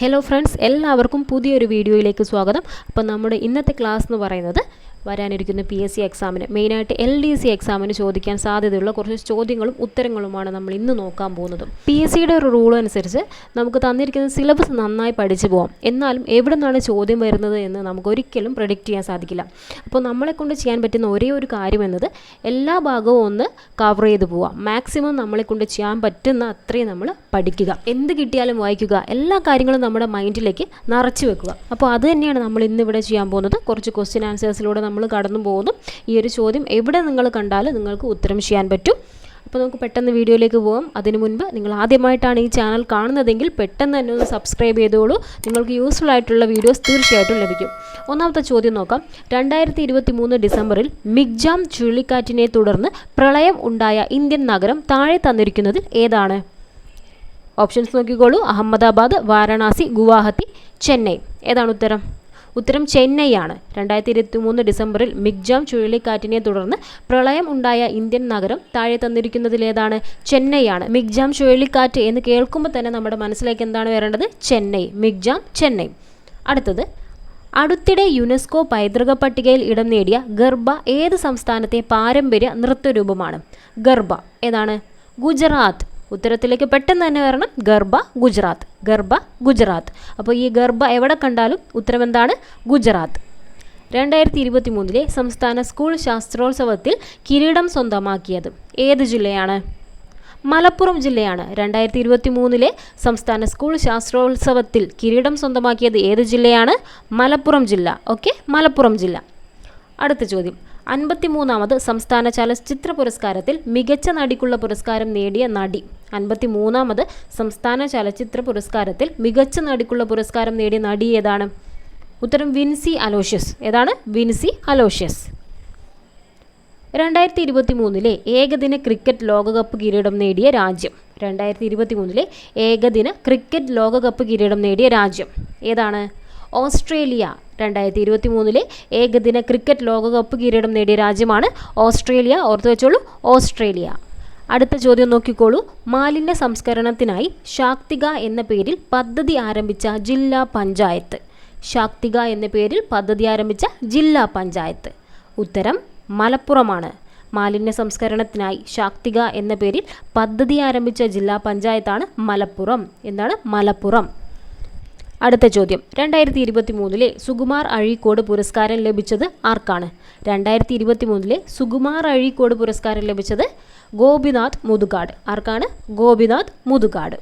Hello friends എല്ലാവർക്കും പുതിയൊരു വീഡിയോയിലേക്ക് സ്വാഗതം. അപ്പോൾ നമ്മുടെ ഇന്നത്തെ ക്ലാസ് എന്ന് പറയുന്നത് വരാനിരിക്കുന്ന പി എസ് സി എക്സാമിന് മെയിനായിട്ട് എൽ ഡി സി എക്സാമിന് ചോദിക്കാൻ സാധ്യതയുള്ള കുറച്ച് ചോദ്യങ്ങളും ഉത്തരങ്ങളുമാണ് നമ്മൾ ഇന്ന് നോക്കാൻ പോകുന്നത്. പി എസ് സിയുടെ ഒരു റൂൾ അനുസരിച്ച് നമുക്ക് തന്നിരിക്കുന്ന സിലബസ് നന്നായി പഠിച്ചു പോകാം എന്നാലും എവിടെ നിന്നാണ് ചോദ്യം വരുന്നത് എന്ന് നമുക്ക് ഒരിക്കലും പ്രഡിക്റ്റ് ചെയ്യാൻ സാധിക്കില്ല. അപ്പോൾ നമ്മളെ കൊണ്ട് ചെയ്യാൻ പറ്റുന്ന ഒരേ ഒരു കാര്യം എന്നത് എല്ലാ ഭാഗവും ഒന്ന് കവർ ചെയ്ത് പോവാം. മാക്സിമം നമ്മളെ കൊണ്ട് ചെയ്യാൻ പറ്റുന്ന അത്രയും നമ്മൾ പഠിക്കുക. എന്ത് കിട്ടിയാലും വായിക്കുക. എല്ലാ കാര്യങ്ങളും നമ്മുടെ മൈൻഡിലേക്ക് നിറച്ചു വെക്കുക. അപ്പോൾ അത് തന്നെയാണ് നമ്മൾ ഇന്ന് ഇവിടെ ചെയ്യാൻ പോകുന്നത്. കുറച്ച് ക്വസ്റ്റ്യൻ ആൻസേഴ്സിലൂടെ നമ്മൾ കടന്നു പോകുന്നു. ഈ ഒരു ചോദ്യം എവിടെ നിങ്ങൾ കണ്ടാലും നിങ്ങൾക്ക് ഉത്തരം ചെയ്യാൻ പറ്റും. അപ്പോൾ നമുക്ക് പെട്ടെന്ന് വീഡിയോയിലേക്ക് പോകാം അതിനു മുൻപ് നിങ്ങൾ ആദ്യമായിട്ടാണ് ഈ ചാനൽ കാണുന്നതെങ്കിൽ പെട്ടെന്ന് തന്നെ ഒന്ന് സബ്സ്ക്രൈബ് ചെയ്തോളൂ. നിങ്ങൾക്ക് യൂസ്ഫുൾ ആയിട്ടുള്ള വീഡിയോസ് തീർച്ചയായിട്ടും ലഭിക്കും. ഒന്നാമത്തെ ചോദ്യം നോക്കാം. രണ്ടായിരത്തി ഇരുപത്തി മൂന്ന് ഡിസംബറിൽ മിഗ്ജാം ചുഴലിക്കാറ്റിനെ തുടർന്ന് പ്രളയം ഉണ്ടായ ഇന്ത്യൻ നഗരം താഴെ തന്നിരിക്കുന്നതിൽ ഏതാണ്? ഓപ്ഷൻസ് നോക്കിക്കോളൂ. അഹമ്മദാബാദ് വാരണാസി ഗുവാഹത്തി ചെന്നൈ. ഏതാണ് ഉത്തരം? ഉത്തരം ചെന്നൈയാണ്. രണ്ടായിരത്തി ഇരുപത്തി മൂന്ന് ഡിസംബറിൽ മിഗ്ജാം ചുഴലിക്കാറ്റിനെ തുടർന്ന് പ്രളയം ഉണ്ടായ ഇന്ത്യൻ നഗരം താഴെ തന്നിരിക്കുന്നതിലേതാണ്. ചെന്നൈയാണ്. മിഗ്ജാം ചുഴലിക്കാറ്റ് എന്ന് കേൾക്കുമ്പോൾ തന്നെ നമ്മുടെ മനസ്സിലേക്ക് എന്താണ് വരേണ്ടത്? ചെന്നൈ. മിഗ്ജാം ചെന്നൈ. അടുത്തത്. അടുത്തിടെ യുനെസ്കോ പൈതൃക പട്ടികയിൽ ഇടം നേടിയ ഗർഭ ഏത് സംസ്ഥാനത്തെ പാരമ്പര്യ നൃത്തരൂപമാണ്? ഗർഭ ഏതാണ്? ഗുജറാത്ത്. ഉത്തരത്തിലേക്ക് പെട്ടെന്ന് തന്നെ വരണം. ഗർഭ ഗുജറാത്ത്. ഗർഭ ഗുജറാത്ത്. അപ്പോൾ ഈ ഗർഭ എവിടെ കണ്ടാലും ഉത്തരം എന്താണ് ഗുജറാത്ത്. രണ്ടായിരത്തി ഇരുപത്തി മൂന്നിലെ സംസ്ഥാന സ്കൂൾ ശാസ്ത്രോത്സവത്തിൽ കിരീടം സ്വന്തമാക്കിയത് ഏത് ജില്ലയാണ്? മലപ്പുറം ജില്ലയാണ്. രണ്ടായിരത്തി ഇരുപത്തി മൂന്നിലെ സംസ്ഥാന സ്കൂൾ ശാസ്ത്രോത്സവത്തിൽ കിരീടം സ്വന്തമാക്കിയത് ഏത് ജില്ലയാണ്? മലപ്പുറം ജില്ല. ഓക്കെ? മലപ്പുറം ജില്ല. അടുത്ത ചോദ്യം. അൻപത്തിമൂന്നാമത് സംസ്ഥാന ചലച്ചിത്ര പുരസ്കാരത്തിൽ മികച്ച നടിക്കുള്ള പുരസ്കാരം നേടിയ നടി. അൻപത്തിമൂന്നാമത് സംസ്ഥാന ചലച്ചിത്ര പുരസ്കാരത്തിൽ മികച്ച നടിക്കുള്ള പുരസ്കാരം നേടിയ നടി ഏതാണ്? ഉത്തരം വിൻസി അലോഷ്യസ്. ഏതാണ്? വിൻസി അലോഷ്യസ്. രണ്ടായിരത്തി ഇരുപത്തി മൂന്നിലെ ഏകദിന ക്രിക്കറ്റ് ലോകകപ്പ് കിരീടം നേടിയ രാജ്യം. രണ്ടായിരത്തി ഇരുപത്തി മൂന്നിലെ ഏകദിന ക്രിക്കറ്റ് ലോകകപ്പ് കിരീടം നേടിയ രാജ്യം. ഏതാണ്? ഓസ്ട്രേലിയ രണ്ടായിരത്തി ഇരുപത്തി മൂന്നിലെ ഏകദിന ക്രിക്കറ്റ് ലോകകപ്പ് കിരീടം നേടിയ രാജ്യമാണ് ഓസ്ട്രേലിയ. ഓർത്തു വെച്ചോളൂ ഓസ്ട്രേലിയ. അടുത്ത ചോദ്യം നോക്കിക്കോളൂ. മാലിന്യ സംസ്കരണത്തിനായി ശാക്തിക എന്ന പേരിൽ പദ്ധതി ആരംഭിച്ച ജില്ലാ പഞ്ചായത്ത്. ശാക്തിക എന്ന പേരിൽ പദ്ധതി ആരംഭിച്ച ജില്ലാ പഞ്ചായത്ത്. ഉത്തരം മലപ്പുറമാണ്. മാലിന്യ സംസ്കരണത്തിനായി ശാക്തിക എന്ന പേരിൽ പദ്ധതി ആരംഭിച്ച ജില്ലാ പഞ്ചായത്താണ് മലപ്പുറം. എന്താണ് മലപ്പുറം? അടുത്ത ചോദ്യം. രണ്ടായിരത്തി ഇരുപത്തി മൂന്നിലെ സുകുമാർ അഴീക്കോട് പുരസ്കാരം ലഭിച്ചത് ആർക്കാണ്? രണ്ടായിരത്തി ഇരുപത്തി മൂന്നിലെ സുകുമാർ അഴീക്കോട് പുരസ്കാരം ലഭിച്ചത് ഗോപിനാഥ് മുതുകാട്. ആർക്കാണ്? ഗോപിനാഥ് മുതുകാട്.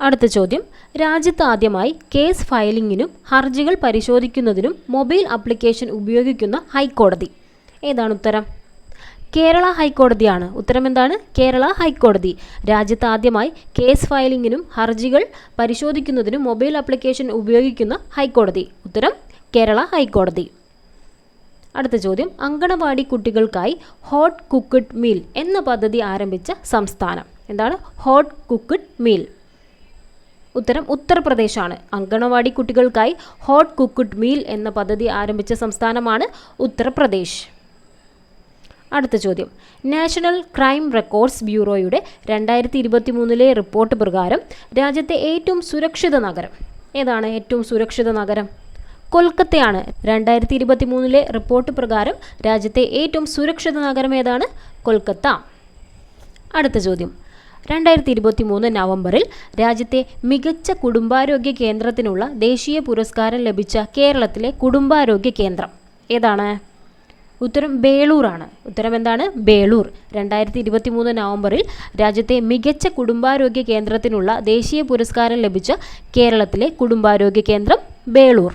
അടുത്ത ചോദ്യം. രാജ്യത്ത് ആദ്യമായി കേസ് ഫയലിംഗിനും ഹർജികൾ പരിശോധിക്കുന്നതിനും മൊബൈൽ ആപ്ലിക്കേഷൻ ഉപയോഗിക്കുന്ന ഹൈക്കോടതി. ഏതാണ് ഉത്തരം? കേരള ഹൈക്കോടതിയാണ്. ഉത്തരമെന്താണ്? കേരള ഹൈക്കോടതി. രാജ്യത്ത് ആദ്യമായി കേസ് ഫയലിംഗിനും ഹർജികൾ പരിശോധിക്കുന്നതിനും മൊബൈൽ ആപ്ലിക്കേഷൻ ഉപയോഗിക്കുന്ന ഹൈക്കോടതി. ഉത്തരം കേരള ഹൈക്കോടതി. അടുത്ത ചോദ്യം. അങ്കണവാടി കുട്ടികൾക്കായി ഹോട്ട് കുക്ക്ഡ് മീൽ എന്ന പദ്ധതി ആരംഭിച്ച സംസ്ഥാനം. എന്താണ്? Hot cooked meal. ഉത്തരം ഉത്തർപ്രദേശാണ്. അങ്കണവാടി കുട്ടികൾക്കായി ഹോട്ട് കുക്ക്ഡ് മീൽ എന്ന പദ്ധതി ആരംഭിച്ച സംസ്ഥാനമാണ് ഉത്തർപ്രദേശ്. അടുത്ത ചോദ്യം. നാഷണൽ ക്രൈം റെക്കോർഡ്സ് ബ്യൂറോയുടെ രണ്ടായിരത്തി ഇരുപത്തി മൂന്നിലെ റിപ്പോർട്ട് പ്രകാരം രാജ്യത്തെ ഏറ്റവും സുരക്ഷിത നഗരം. ഏതാണ് ഏറ്റവും സുരക്ഷിത നഗരം? കൊൽക്കത്തയാണ്. രണ്ടായിരത്തി ഇരുപത്തി മൂന്നിലെ റിപ്പോർട്ട് പ്രകാരം രാജ്യത്തെ ഏറ്റവും സുരക്ഷിത നഗരം ഏതാണ്? കൊൽക്കത്ത. അടുത്ത ചോദ്യം. രണ്ടായിരത്തി ഇരുപത്തി മൂന്ന് നവംബറിൽ രാജ്യത്തെ മികച്ച കുടുംബാരോഗ്യ കേന്ദ്രത്തിനുള്ള ദേശീയ പുരസ്കാരം ലഭിച്ച കേരളത്തിലെ കുടുംബാരോഗ്യ കേന്ദ്രം. ഏതാണ്? ഉത്തരം ബേളൂറാണ്. ഉത്തരം എന്താണ്? ബേളൂർ. രണ്ടായിരത്തി ഇരുപത്തി മൂന്ന് നവംബറിൽ രാജ്യത്തെ മികച്ച കുടുംബാരോഗ്യ കേന്ദ്രത്തിനുള്ള ദേശീയ പുരസ്കാരം ലഭിച്ച കേരളത്തിലെ കുടുംബാരോഗ്യ കേന്ദ്രം ബേളൂർ.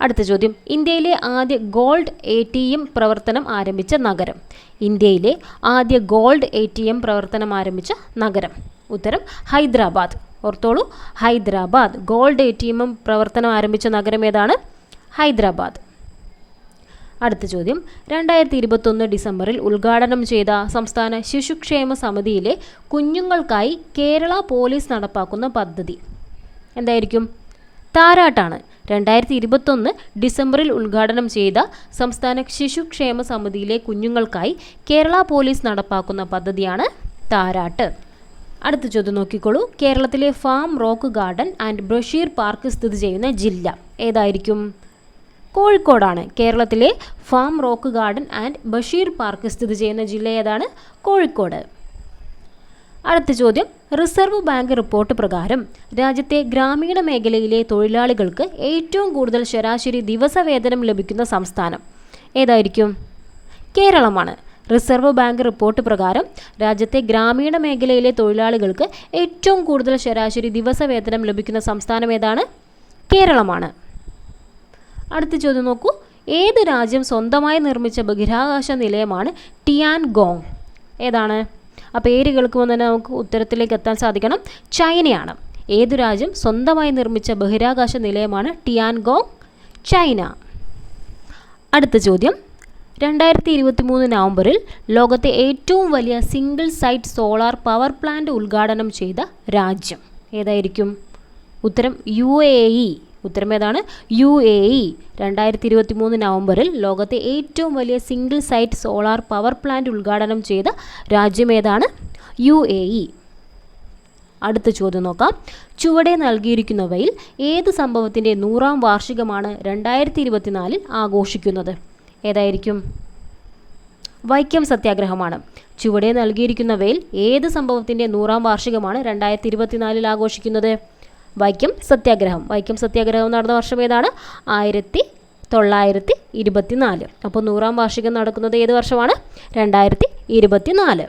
അടുത്ത ചോദ്യം. ഇന്ത്യയിലെ ആദ്യ ഗോൾഡ് എ ടി എം പ്രവർത്തനം ആരംഭിച്ച നഗരം. ഇന്ത്യയിലെ ആദ്യ ഗോൾഡ് എ ടി എം പ്രവർത്തനം ആരംഭിച്ച നഗരം. ഉത്തരം Hyderabad. ഓർത്തോളൂ Hyderabad gold A T M പ്രവർത്തനം ആരംഭിച്ച നഗരം ഏതാണ്? ഹൈദരാബാദ്. അടുത്ത ചോദ്യം. രണ്ടായിരത്തി ഇരുപത്തൊന്ന് ഡിസംബറിൽ ഉദ്ഘാടനം ചെയ്ത സംസ്ഥാന ശിശുക്ഷേമ സമിതിയിലെ കുഞ്ഞുങ്ങൾക്കായി കേരള പോലീസ് നടപ്പാക്കുന്ന പദ്ധതി എന്തായിരിക്കും? താരാട്ടാണ്. രണ്ടായിരത്തി ഇരുപത്തൊന്ന് ഡിസംബറിൽ ഉദ്ഘാടനം ചെയ്ത സംസ്ഥാന ശിശുക്ഷേമ സമിതിയിലെ കുഞ്ഞുങ്ങൾക്കായി കേരള പോലീസ് നടപ്പാക്കുന്ന പദ്ധതിയാണ് താരാട്ട്. അടുത്ത ചോദ്യം നോക്കിക്കോളൂ. കേരളത്തിലെ farm rock garden and Basheer park സ്ഥിതി ചെയ്യുന്ന ജില്ല ഏതായിരിക്കും? കോഴിക്കോടാണ്. കേരളത്തിലെ farm rock garden and Basheer park സ്ഥിതി ചെയ്യുന്ന ജില്ല ഏതാണ്? കോഴിക്കോട്. അടുത്ത ചോദ്യം റിസർവ് ബാങ്ക് റിപ്പോർട്ട് പ്രകാരം രാജ്യത്തെ ഗ്രാമീണ മേഖലയിലെ തൊഴിലാളികൾക്ക് ഏറ്റവും കൂടുതൽ ശരാശരി ദിവസവേതനം ലഭിക്കുന്ന സംസ്ഥാനം ഏതായിരിക്കും? കേരളമാണ്. റിസർവ് ബാങ്ക് റിപ്പോർട്ട് പ്രകാരം രാജ്യത്തെ ഗ്രാമീണ മേഖലയിലെ തൊഴിലാളികൾക്ക് ഏറ്റവും കൂടുതൽ ശരാശരി ദിവസവേതനം ലഭിക്കുന്ന സംസ്ഥാനം ഏതാണ്? കേരളമാണ്. അടുത്ത ചോദ്യം നോക്കൂ. ഏത് രാജ്യം സ്വന്തമായി നിർമ്മിച്ച ബഹിരാകാശ നിലയമാണ് ടിയാൻ ഗോങ് ഏതാണ്? ആ പേര് കേൾക്കുമ്പോൾ തന്നെ നമുക്ക് ഉത്തരത്തിലേക്ക് എത്താൻ സാധിക്കണം. ചൈനയാണ്. ഏതു രാജ്യം സ്വന്തമായി നിർമ്മിച്ച ബഹിരാകാശ നിലയമാണ് ടിയാൻ ഗോങ് ചൈന. അടുത്ത ചോദ്യം. രണ്ടായിരത്തി ഇരുപത്തി മൂന്ന് നവംബറിൽ ലോകത്തെ ഏറ്റവും വലിയ single site solar power plant ഉദ്ഘാടനം ചെയ്ത രാജ്യം ഏതായിരിക്കും? ഉത്തരം യു എ ഇ. ഉത്തരം ഏതാണ് യു എ ഇ രണ്ടായിരത്തി ഇരുപത്തി മൂന്ന് നവംബറിൽ ലോകത്തെ ഏറ്റവും വലിയ single site solar power plant ഉദ്ഘാടനം ചെയ്ത രാജ്യം ഏതാണ്? U A E. അടുത്ത ചോദ്യം നോക്കാം. ചുവടെ നൽകിയിരിക്കുന്നവയിൽ ഏത് സംഭവത്തിന്റെ നൂറാം വാർഷികമാണ് രണ്ടായിരത്തി ഇരുപത്തിനാലിൽ ആഘോഷിക്കുന്നത്? ഏതായിരിക്കും? വൈക്കം സത്യാഗ്രഹമാണ്. ചുവടെ നൽകിയിരിക്കുന്നവയിൽ ഏത് സംഭവത്തിന്റെ നൂറാം വാർഷികമാണ് രണ്ടായിരത്തി ഇരുപത്തിനാലിൽ ആഘോഷിക്കുന്നത്? വൈക്കം സത്യാഗ്രഹം. വൈക്കം സത്യാഗ്രഹം നടന്ന വർഷം ഏതാണ്? ആയിരത്തി തൊള്ളായിരത്തി ഇരുപത്തിനാല്. അപ്പോൾ നൂറാം വാർഷികം നടക്കുന്നത് ഏത് വർഷമാണ്? രണ്ടായിരത്തി ഇരുപത്തിനാല്.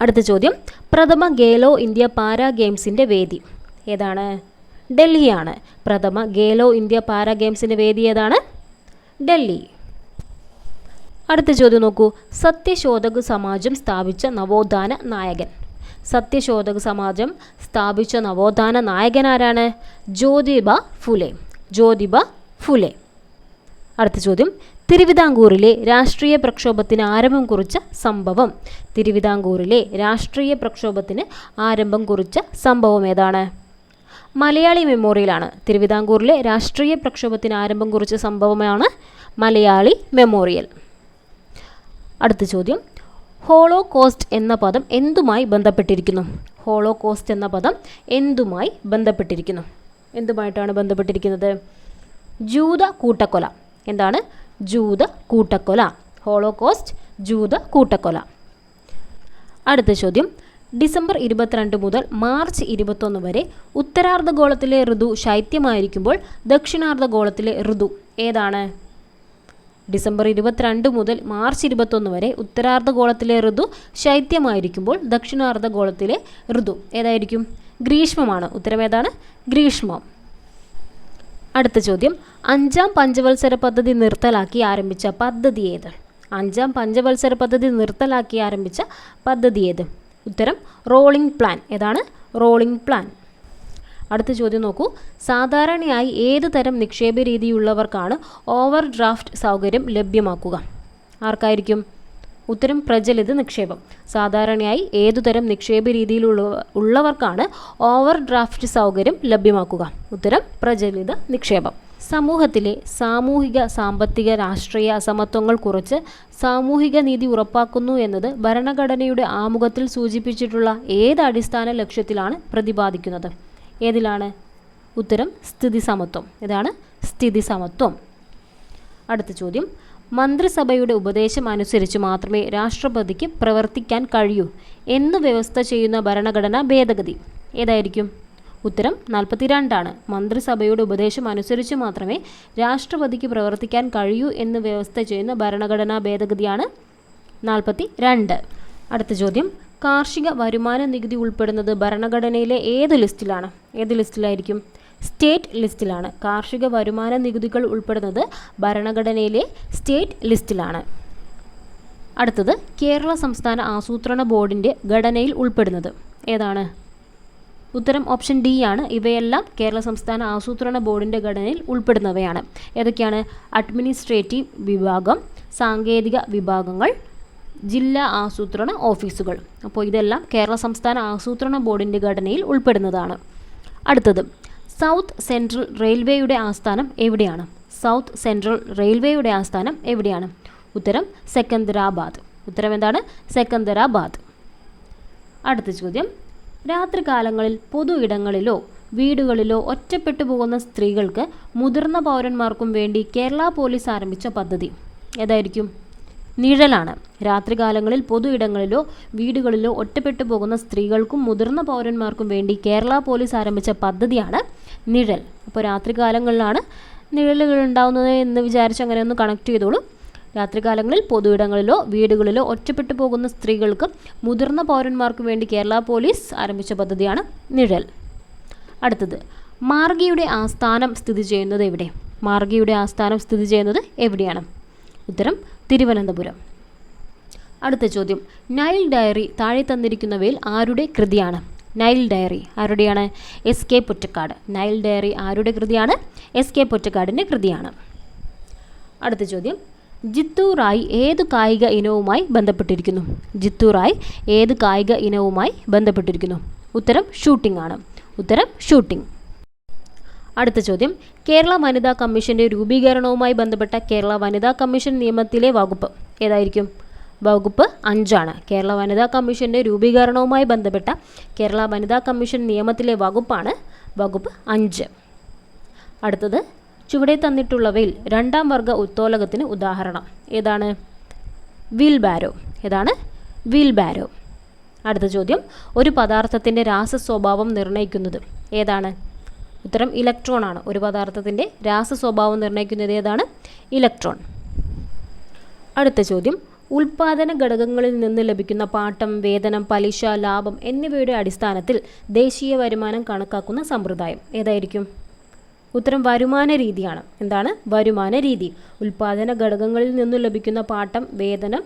അടുത്ത ചോദ്യം. പ്രഥമ ഗേലോ ഇന്ത്യ പാരാ ഗെയിംസിന്റെ വേദി ഏതാണ്? ഡൽഹിയാണ്. പ്രഥമ ഗേലോ ഇന്ത്യ പാരാ ഗെയിംസിന്റെ വേദി ഏതാണ്? ഡൽഹി. അടുത്ത ചോദ്യം നോക്കൂ. സത്യശോധക സമാജം സ്ഥാപിച്ച നവോത്ഥാന നായകൻ സത്യശോധക് സമാജം സ്ഥാപിച്ച നവോത്ഥാന നായകനാരാണ് ജ്യോതിബ ഫുലെ. ജ്യോതിബ ഫുലെ. അടുത്ത ചോദ്യം. തിരുവിതാംകൂറിലെ രാഷ്ട്രീയ പ്രക്ഷോഭത്തിന് ആരംഭം കുറിച്ച സംഭവം. തിരുവിതാംകൂറിലെ രാഷ്ട്രീയ പ്രക്ഷോഭത്തിന് ആരംഭം കുറിച്ച സംഭവം ഏതാണ്? മലയാളി മെമ്മോറിയലാണ്. തിരുവിതാംകൂറിലെ രാഷ്ട്രീയ പ്രക്ഷോഭത്തിന് ആരംഭം കുറിച്ച സംഭവമാണ് മലയാളി മെമ്മോറിയൽ. അടുത്ത ചോദ്യം. ഹോളോ കോസ്റ്റ് എന്ന പദം എന്തുമായി ബന്ധപ്പെട്ടിരിക്കുന്നു? ഹോളോ കോസ്റ്റ് എന്ന പദം എന്തുമായി ബന്ധപ്പെട്ടിരിക്കുന്നു? എന്തുമായിട്ടാണ് ബന്ധപ്പെട്ടിരിക്കുന്നത്? ജൂത കൂട്ടക്കൊല. എന്താണ്? ജൂത കൂട്ടക്കൊല. ഹോളോ കോസ്റ്റ് ജൂത കൂട്ടക്കൊല. അടുത്ത ചോദ്യം. ഡിസംബർ ഇരുപത്തിരണ്ട് മുതൽ മാർച്ച് ഇരുപത്തൊന്ന് വരെ ഉത്തരാർദ്ധഗോളത്തിലെ ഋതു ശൈത്യമായിരിക്കുമ്പോൾ ദക്ഷിണാർദ്ധഗോളത്തിലെ ഋതു ഏതാണ്? ഡിസംബർ ഇരുപത്തിരണ്ട് മുതൽ മാർച്ച് ഇരുപത്തൊന്ന് വരെ ഉത്തരാർദ്ധഗോളത്തിലെ ഋതു ശൈത്യമായിരിക്കുമ്പോൾ ദക്ഷിണാർദ്ധഗോളത്തിലെ ഋതു ഏതായിരിക്കും? ഗ്രീഷ്മമാണ്. ഉത്തരമേതാണ് ഗ്രീഷ്മം. അടുത്ത ചോദ്യം. അഞ്ചാം പഞ്ചവത്സര പദ്ധതി നിർത്തലാക്കി ആരംഭിച്ച പദ്ധതി ഏത്? അഞ്ചാം പഞ്ചവത്സര പദ്ധതി നിർത്തലാക്കി ആരംഭിച്ച പദ്ധതി ഏത്? ഉത്തരം റോളിംഗ് പ്ലാൻ. ഏതാണ്? Rolling plan. അടുത്ത ചോദ്യം നോക്കൂ. സാധാരണയായി ഏത് തരം നിക്ഷേപ രീതിയുള്ളവർക്കാണ് ഓവർ ഡ്രാഫ്റ്റ് സൗകര്യം ലഭ്യമാക്കുക? ആർക്കായിരിക്കും? ഉത്തരം പ്രചലിത നിക്ഷേപം. സാധാരണയായി ഏതുതരം നിക്ഷേപ രീതിയിലുള്ള ഉള്ളവർക്കാണ് ഓവർ ഡ്രാഫ്റ്റ് സൗകര്യം ലഭ്യമാക്കുക? ഉത്തരം പ്രചലിത നിക്ഷേപം. സമൂഹത്തിലെ സാമൂഹിക സാമ്പത്തിക രാഷ്ട്രീയ അസമത്വങ്ങൾ കുറച്ച് സാമൂഹിക നീതി ഉറപ്പാക്കുന്നു എന്നത് ഭരണഘടനയുടെ ആമുഖത്തിൽ സൂചിപ്പിച്ചിട്ടുള്ള ഏത് അടിസ്ഥാന ലക്ഷ്യത്തിലാണ് പ്രതിപാദിക്കുന്നത്? ഏതിലാണ്? ഉത്തരം സ്ഥിതി സമത്വം. ഇതാണ് സ്ഥിതി സമത്വം. അടുത്ത ചോദ്യം. മന്ത്രിസഭയുടെ ഉപദേശം അനുസരിച്ച് മാത്രമേ രാഷ്ട്രപതിക്ക് പ്രവർത്തിക്കാൻ കഴിയൂ എന്ന് വ്യവസ്ഥ ചെയ്യുന്ന ഭരണഘടനാ ഭേദഗതി. ഏതായിരിക്കും? ഉത്തരം നാൽപ്പത്തിരണ്ടാണ്. മന്ത്രിസഭയുടെ ഉപദേശം അനുസരിച്ച് മാത്രമേ രാഷ്ട്രപതിക്ക് പ്രവർത്തിക്കാൻ കഴിയൂ എന്ന് വ്യവസ്ഥ ചെയ്യുന്ന ഭരണഘടനാ ഭേദഗതിയാണ് നാൽപ്പത്തി രണ്ട് അടുത്ത ചോദ്യം. കാർഷിക വരുമാന നികുതി ഉൾപ്പെടുന്നത് ഭരണഘടനയിലെ ഏത് ലിസ്റ്റിലാണ്? ഏത് ലിസ്റ്റിലായിരിക്കും? സ്റ്റേറ്റ് ലിസ്റ്റിലാണ്. കാർഷിക വരുമാന നികുതികൾ ഉൾപ്പെടുന്നത് ഭരണഘടനയിലെ സ്റ്റേറ്റ് ലിസ്റ്റിലാണ്. അടുത്തത് കേരള സംസ്ഥാന ആസൂത്രണ ബോർഡിന്റെ ഘടനയിൽ ഉൾപ്പെടുന്നത്. ഏതാണ്? ഉത്തരം ഓപ്ഷൻ ഡി ആണ്. ഇവയെല്ലാം കേരള സംസ്ഥാന ആസൂത്രണ ബോർഡിന്റെ ഘടനയിൽ ഉൾപ്പെടുന്നവയാണ്. ഏതൊക്കെയാണ്? അഡ്മിനിസ്ട്രേറ്റീവ് വിഭാഗം സാങ്കേതിക വിഭാഗങ്ങൾ ജില്ലാ ആസൂത്രണ ഓഫീസുകൾ. അപ്പോൾ ഇതെല്ലാം കേരള സംസ്ഥാന ആസൂത്രണ ബോർഡിന്റെ ഘടനയിൽ ഉൾപ്പെടുന്നതാണ്. അടുത്തത് സൗത്ത് സെൻട്രൽ റെയിൽവേയുടെ ആസ്ഥാനം എവിടെയാണ്? സൗത്ത് സെൻട്രൽ റെയിൽവേയുടെ ആസ്ഥാനം എവിടെയാണ്? ഉത്തരം സെക്കന്ദരാബാദ്. ഉത്തരം എന്താണ്? സെക്കന്ദരാബാദ്. അടുത്ത ചോദ്യം രാത്രികാലങ്ങളിൽ പൊതു ഇടങ്ങളിലോ വീടുകളിലോ ഒറ്റപ്പെട്ടു പോകുന്ന സ്ത്രീകൾക്ക് മുതിർന്ന പൗരന്മാർക്കും വേണ്ടി കേരള പോലീസ് ആരംഭിച്ച പദ്ധതി. ഏതായിരിക്കും? നിഴലാണ്. രാത്രികാലങ്ങളിൽ പൊതു ഇടങ്ങളിലോ വീടുകളിലോ ഒറ്റപ്പെട്ടു പോകുന്ന സ്ത്രീകൾക്കും മുതിർന്ന പൗരന്മാർക്കും വേണ്ടി കേരള പോലീസ് ആരംഭിച്ച പദ്ധതിയാണ് നിഴൽ. അപ്പോൾ രാത്രികാലങ്ങളിലാണ് നിഴലുകൾ ഉണ്ടാകുന്നത് എന്ന് വിചാരിച്ച് അങ്ങനെ ഒന്ന് കണക്ട് ചെയ്തോളൂ. രാത്രികാലങ്ങളിൽ പൊതുയിടങ്ങളിലോ വീടുകളിലോ ഒറ്റപ്പെട്ടു പോകുന്ന സ്ത്രീകൾക്ക് മുതിർന്ന പൗരന്മാർക്കും വേണ്ടി കേരള പോലീസ് ആരംഭിച്ച പദ്ധതിയാണ് നിഴൽ. അടുത്തത് മാർഗിയുടെ ആസ്ഥാനം സ്ഥിതി ചെയ്യുന്നത് എവിടെ? മാർഗിയുടെ ആസ്ഥാനം സ്ഥിതി ചെയ്യുന്നത് എവിടെയാണ്? ഉത്തരം തിരുവനന്തപുരം. അടുത്ത ചോദ്യം. നൈൽ ഡയറി താഴെ തന്നിരിക്കുന്നവയിൽ ആരുടെ കൃതിയാണ്? Nile diary ആരുടെയാണ്? S K Pottekkatt. Nile diary ആരുടെ കൃതിയാണ്? എസ് കെ പൊറ്റക്കാടിന്റെ കൃതിയാണ്. അടുത്ത ചോദ്യം. ജിത്തു റായ് ഏത് കായിക ഇനവുമായി ബന്ധപ്പെട്ടിരിക്കുന്നു? ജിത്തു റായ് ഏത് കായിക ഇനവുമായി ബന്ധപ്പെട്ടിരിക്കുന്നു? ഉത്തരം ഷൂട്ടിംഗ് ആണ്. ഉത്തരം ഷൂട്ടിംഗ്. അടുത്ത ചോദ്യം. കേരള വനിതാ കമ്മീഷന്റെ രൂപീകരണവുമായി ബന്ധപ്പെട്ട കേരള വനിതാ കമ്മീഷൻ നിയമത്തിലെ വകുപ്പ് ഏതായിരിക്കും? വകുപ്പ് അഞ്ചാണ്. കേരള വനിതാ കമ്മീഷന്റെ രൂപീകരണവുമായി ബന്ധപ്പെട്ട കേരള വനിതാ കമ്മീഷൻ നിയമത്തിലെ വകുപ്പാണ് വകുപ്പ് അഞ്ച്. അടുത്തത്. ചുവടെ തന്നിട്ടുള്ളവയിൽ രണ്ടാം വർഗ ഉത്തോലകത്തിന് ഉദാഹരണം. ഏതാണ്? വീൽ ബാരോ ഏതാണ്? വീൽ ബാരോ അടുത്ത ചോദ്യം. ഒരു പദാർത്ഥത്തിന്റെ രാസ സ്വഭാവം നിർണയിക്കുന്നത് ഏതാണ്? ഉത്തരം ഇലക്ട്രോൺ ആണ്. ഒരു പദാർത്ഥത്തിന്റെ രാസ സ്വഭാവം നിർണയിക്കുന്നത് ഏതാണ്? ഇലക്ട്രോൺ അടുത്ത ചോദ്യം. ഉൽപാദന ഘടകങ്ങളിൽ നിന്ന് ലഭിക്കുന്ന പാട്ടം വേതനം പലിശ ലാഭം എന്നിവയുടെ അടിസ്ഥാനത്തിൽ ദേശീയ വരുമാനം കണക്കാക്കുന്ന സമ്പ്രദായം ഏതായിരിക്കും? ഉത്തരം വരുമാന രീതിയാണ്. എന്താണ്? വരുമാന രീതി. ഉൽപാദന ഘടകങ്ങളിൽ നിന്ന് ലഭിക്കുന്ന പാട്ടം വേതനം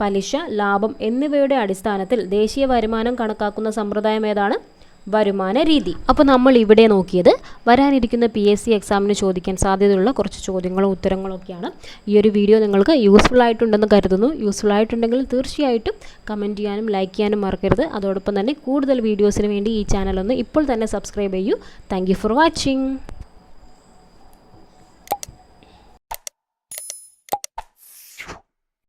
പലിശ ലാഭം എന്നിവയുടെ അടിസ്ഥാനത്തിൽ ദേശീയ വരുമാനം കണക്കാക്കുന്ന സമ്പ്രദായം ഏതാണ്? വരുമാന രീതി. അപ്പോൾ നമ്മൾ ഇവിടെ നോക്കിയത് വരാനിരിക്കുന്ന പി എസ് സി എക്സാമിന് ചോദിക്കാൻ സാധ്യതയുള്ള കുറച്ച് ചോദ്യങ്ങളും ഉത്തരങ്ങളും ഒക്കെയാണ്. ഈ ഒരു വീഡിയോ നിങ്ങൾക്ക് യൂസ്ഫുൾ ആയിട്ടുണ്ടെന്ന് കരുതുന്നു. യൂസ്ഫുൾ ആയിട്ടുണ്ടെങ്കിൽ തീർച്ചയായിട്ടും കമന്റ് ചെയ്യാനും ലൈക്ക് ചെയ്യാനും മറക്കരുത്. അതോടൊപ്പം തന്നെ കൂടുതൽ വീഡിയോസിന് വേണ്ടി ഈ ചാനലൊന്ന് ഇപ്പോൾ തന്നെ സബ്സ്ക്രൈബ് ചെയ്യൂ. Thank for watching